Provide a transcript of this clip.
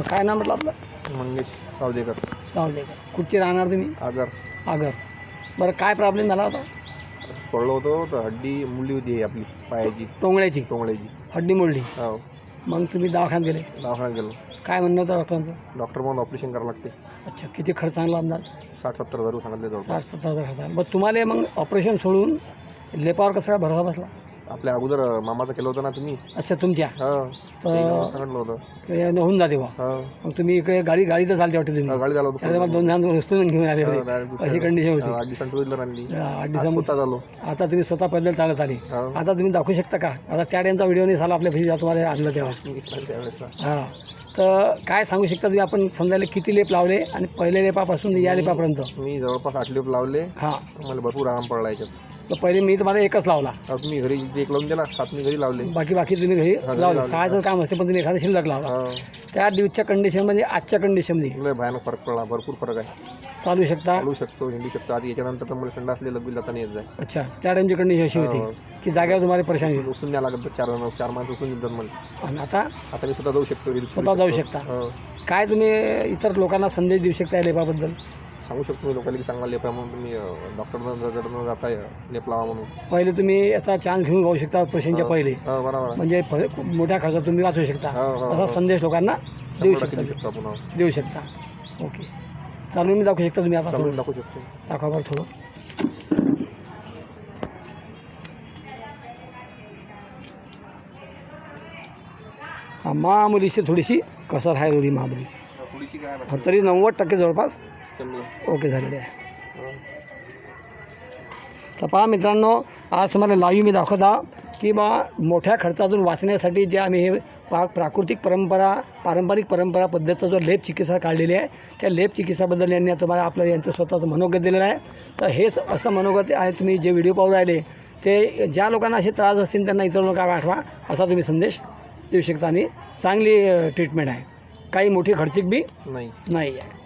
हां काय नाव म्हटलं आपलं? मंगेश सावदेकर. सावदेकर. कुठचे राहणार तुम्ही? आजार आगर. बरं काय प्रॉब्लेम झाला होता पडलो होतो तर हड्डी मुली होती आपली पायाची. टोंगळ्याची? टोंगळ्याची. हड्डी मोडली हो. मग तुम्ही दवाखान्यात गेले? दवाखान्यात गेलो. काय म्हणणं होतं डॉक्टरांचं? डॉक्टर म्हणून ऑपरेशन करावं लागते. अच्छा किती खर्च आणला अंदाज? साठ सत्तर हजार सांगितले जवळ साठ सत्तर हजार खर्च आणला. मग तुम्हाला मग ऑपरेशन सोडून लेपावर कसा काय भरोसा बसला? आपल्या अगोदर मामाचं केलं होतं ना तुम्ही. अच्छा तुमच्या? हो. तर सांगितलं होतं. होऊन जाते बा हो. मग तुम्ही इकडे गाडी गाडीचं चालते वाटते तुम्ही. गाडी झालं त्याला मला दोन जण उचलून घेऊन आले होते. अशी कंडिशन होती. आठ दिवसांनी टू व्हीलर आणली. आठ आज दिवसामध्ये स्वतः झालो आता तुम्ही स्वतः पैदल चालत आले. हो. आता तुम्ही दाखवू शकता का? आता त्या टाईमचा व्हिडिओ नाही झाला आपल्या फिजी तुम्हाला आणलं तेव्हा. हां. तर काय सांगू शकता तुम्ही? आपण समजायला किती लेप लावले आणि पहिल्या लेपापासून या लेपापर्यंत? मी जवळपास आठ लिप लावले. हां. मला भरपूर आराम पडला याच्यात. तर पहिले मी तुम्हाला एकच लावला. तुम्ही घरी एक लावून दिला सात मी घरी लावले. बाकी बाकी तुम्ही घरी घरी लावले. लावले. सहायचं काम असते पण तुम्ही एखादं शिल्लक लावला हो. त्या दिवसच्या कंडिशनमध्ये आजच्या कंडिशनमध्ये लय भयानक फरक पडला भरपूर फरक आहे. चालू शकता? चालू शकतो हिंडू शकतो. आधी याच्यानंतर तर मला थंड असलेलं बिल जाता नाही येत जाय. अच्छा त्या टाईमची कंडिशन अशी. होती की जागेवर तुम्हाला परेशानी होती उचलून द्यावं लागत चार जण चार माणसं उचलून देतात मला. आणि आता? आता मी स्वतः जाऊ शकतो स्वतः जाऊ शकता. हो. काय तुम्ही इतर लोकांना संदेश देऊ शकता या लेपाबद्दल? सांगू शकतो मी लोकांना की चांगला लेप म्हणून तुम्ही डॉक्टरनं जाताय लेप लावा म्हणून. पहिले तुम्ही याचा चान्स घेऊन जाऊ शकता ऑपरेशनच्या पहिले. हो बरोबर आहे. म्हणजे फ- मोठ्या खर्चात तुम्ही वाचू शकता. हो हो असा हो. संदेश लोकांना देऊ शंभर टक्के शकता. देऊ शकतो आपण हो. देऊ शकता. ओके. चालून मी दाखवू शकता तुम्ही आता चालून दाखवू शकतो. दाखवा बरं थोडं. हा मामुलीशी थोडीशी कसर आहे थोडीशी काय हा, तरी नव्वद टक्के जवळपास ओके झालेले आहे. तर पहा मित्रांनो आज तुम्हाला लाईव्ह मी दाखवत की बा मोठ्या खर्चातून वाचण्यासाठी जे आम्ही हे पा प्राकृतिक परंपरा पारंपरिक परंपरा पद्धतीचा जो लेप चिकित्सा काढलेली आहे त्या लेप चिकित्साबद्दल यांनी तुम्हाला आपलं यांचं स्वतःचं मनोगत दिलेलं आहे. तर हेच असं मनोगत आहे तुम्ही जे व्हिडिओ पाहू राहिले ते ज्या लोकांना असे त्रास असतील त्यांना इतर लोक आठवा असा तुम्ही संदेश देऊ शकता आणि चांगली ट्रीटमेंट आहे. काही मोठी खर्चिक बी नाही. नाही आहे.